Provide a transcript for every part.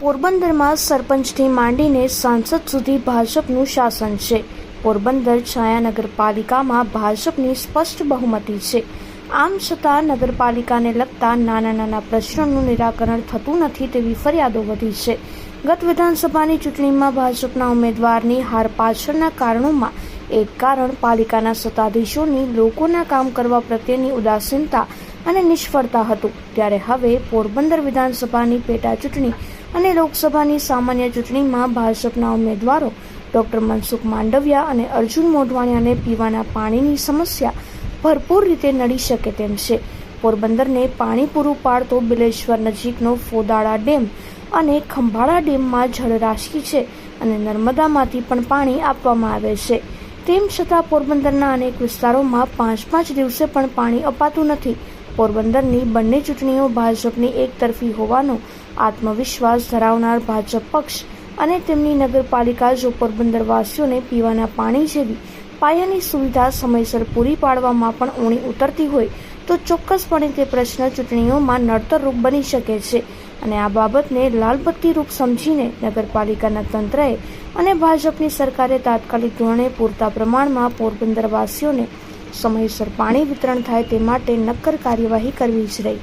પોરબંદરમાં સરપંચથી માંડીને સાંસદ સુધી ભાજપનું શાસન છે. પોરબંદર છાયા નગરપાલિકામાં ભાજપની સ્પષ્ટ બહુમતી છે. આમ છતાં નગરપાલિકાને લગતા નાના નાના પ્રશ્નોનું નિરાકરણ થતું નથી તેવી ફરિયાદો વધી છે. ગત વિધાનસભાની ચૂંટણીમાં ભાજપના ઉમેદવારની હાર પાછળના કારણોમાં એક કારણ પાલિકાના સત્તાધીશોની લોકોના કામ કરવા પ્રત્યેની ઉદાસીનતા અને નિષ્ફળતા હતું. ત્યારે હવે પોરબંદર વિધાનસભાની પેટા ચૂંટણી અને લોકસભાની સામાન્ય ચૂંટણીમાં ભાજપના ઉમેદવારો ડોક્ટર મનસુખ માંડવિયા અને અર્જુન મોઢવાણિયાને પીવાના પાણીની સમસ્યા ભરપૂર રીતે નડી શકે તેમ છે. પોરબંદરને પાણી પૂરું પાડતો બિલેશ્વર નજીકનો ફોદાળા ડેમ અને ખંભાળા ડેમમાં જળરાશિ છે અને નર્મદામાંથી પણ પાણી આપવામાં આવે છે. તેમ છતાં પોરબંદરના અનેક વિસ્તારોમાં પાંચ પાંચ દિવસે પણ પાણી અપાતું નથી. પોરબંદરની બંને ચૂંટણીઓ ભાજપની એકતરફી હોવાનો આત્મવિશ્વાસ ધરાવનાર ભાજપ પક્ષ અને તેમની નગરપાલિકા જો પોરબંદરવાસીઓને પીવાના પાણી જેવી પાયાની સુવિધા સમયસર પૂરી પાડવામાં પણ ઊણી ઉતરતી હોય તો ચોક્કસપણે તે પ્રશ્ન ચૂંટણીઓમાં નડતરરૂપ બની શકે છે અને આ બાબતને લાલબત્તી રૂપ સમજીને નગરપાલિકાના તંત્રએ અને ભાજપની સરકારે તાત્કાલિક ધોરણે પૂરતા પ્રમાણમાં પોરબંદરવાસીઓને સમયસર પાણી વિતરણ થાય તે માટે નક્કર કાર્યવાહી કરવી જ રહી.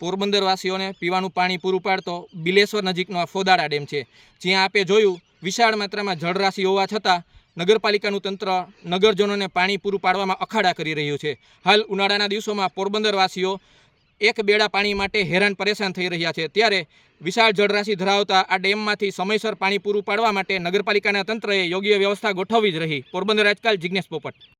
પોરબંદરવાસીઓને પીવાનું પાણી પૂરું પાડતો બિલેશ્વર નજીકનો આ ફોદાળા ડેમ છે. જ્યાં આપે જોયું, વિશાળ માત્રામાં જળરાશિ હોવા છતાં નગરપાલિકાનું તંત્ર નગરજનોને પાણી પૂરું પાડવામાં અખાડા કરી રહ્યું છે. હાલ ઉનાળાના દિવસોમાં પોરબંદરવાસીઓ એક બેડા પાણી માટે હેરાન પરેશાન થઈ રહ્યા છે. ત્યારે વિશાળ જળરાશિ ધરાવતા આ ડેમમાંથી સમયસર પાણી પૂરું પાડવા માટે નગરપાલિકાના તંત્રએ યોગ્ય વ્યવસ્થા ગોઠવવી જ રહી. પોરબંદર આજકાલ જિજ્ઞેશ પોપટ.